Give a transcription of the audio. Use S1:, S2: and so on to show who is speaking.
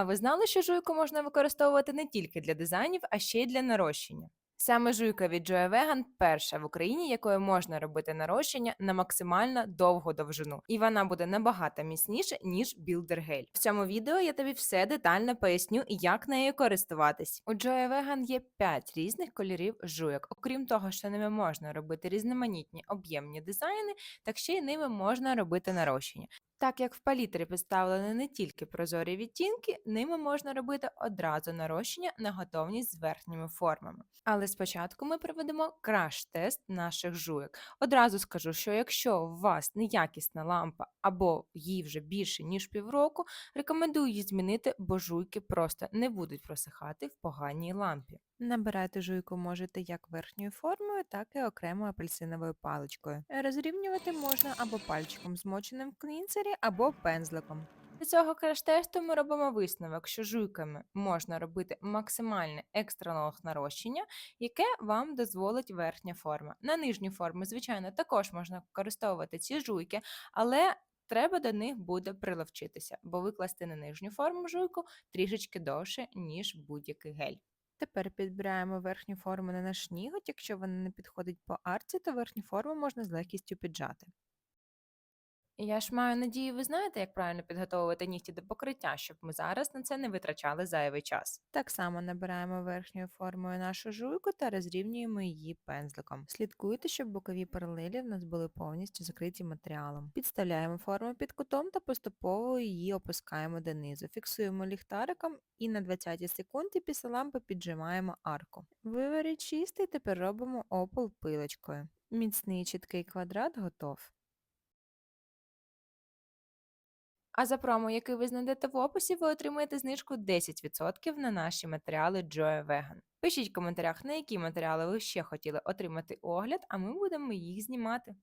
S1: А ви знали, що жуйку можна використовувати не тільки для дизайнів, а ще й для нарощення? Саме жуйка від Joy Vegan перша в Україні, якою можна робити нарощення на максимально довгу довжину, і вона буде набагато міцніше, ніж Gel. В цьому відео я тобі все детально поясню, як нею користуватись. У Joy Vegan є 5 різних кольорів жуйок. Окрім того, що ними можна робити різноманітні об'ємні дизайни, так ще й ними можна робити нарощення. Так як в палітрі представлені не тільки прозорі відтінки, ними можна робити одразу нарощення на готовність з верхніми формами. Але спочатку ми проведемо краш-тест наших жуйок. Одразу скажу, що якщо у вас неякісна лампа або їй вже більше ніж півроку, рекомендую її змінити, бо жуйки просто не будуть просихати в поганій лампі. Набирати жуйку можете як верхньою формою, так і окремо апельсиновою паличкою. Розрівнювати можна або пальчиком змоченим в клінцері, або пензликом. Для цього краш-тесту ми робимо висновок, що жуйками можна робити максимальне екстра нарощення, яке вам дозволить верхня форма. На нижню форму, звичайно, також можна використовувати ці жуйки, але треба до них буде приловчитися, бо викласти на нижню форму жуйку трішечки довше, ніж будь-який гель. Тепер підбираємо верхню форму на наш ніготь. Якщо вона не підходить по арці, то верхню форму можна з легкістю піджати. Я ж маю надію, ви знаєте, як правильно підготовувати нігті до покриття, щоб ми зараз на це не витрачали зайвий час. Так само набираємо верхньою формою нашу жуйку та розрівнюємо її пензликом. Слідкуйте, щоб бокові паралелі в нас були повністю закриті матеріалом. Підставляємо форму під кутом та поступово її опускаємо донизу. Фіксуємо ліхтариком і на 20 секунди після лампи піджимаємо арку. Виворіть чистий, тепер робимо опал пилочкою. Міцний чіткий квадрат готов. А за промо, який ви знайдете в описі, ви отримаєте знижку 10% на наші матеріали Joy Vegan. Пишіть в коментарях, на які матеріали ви ще хотіли отримати огляд, а ми будемо їх знімати.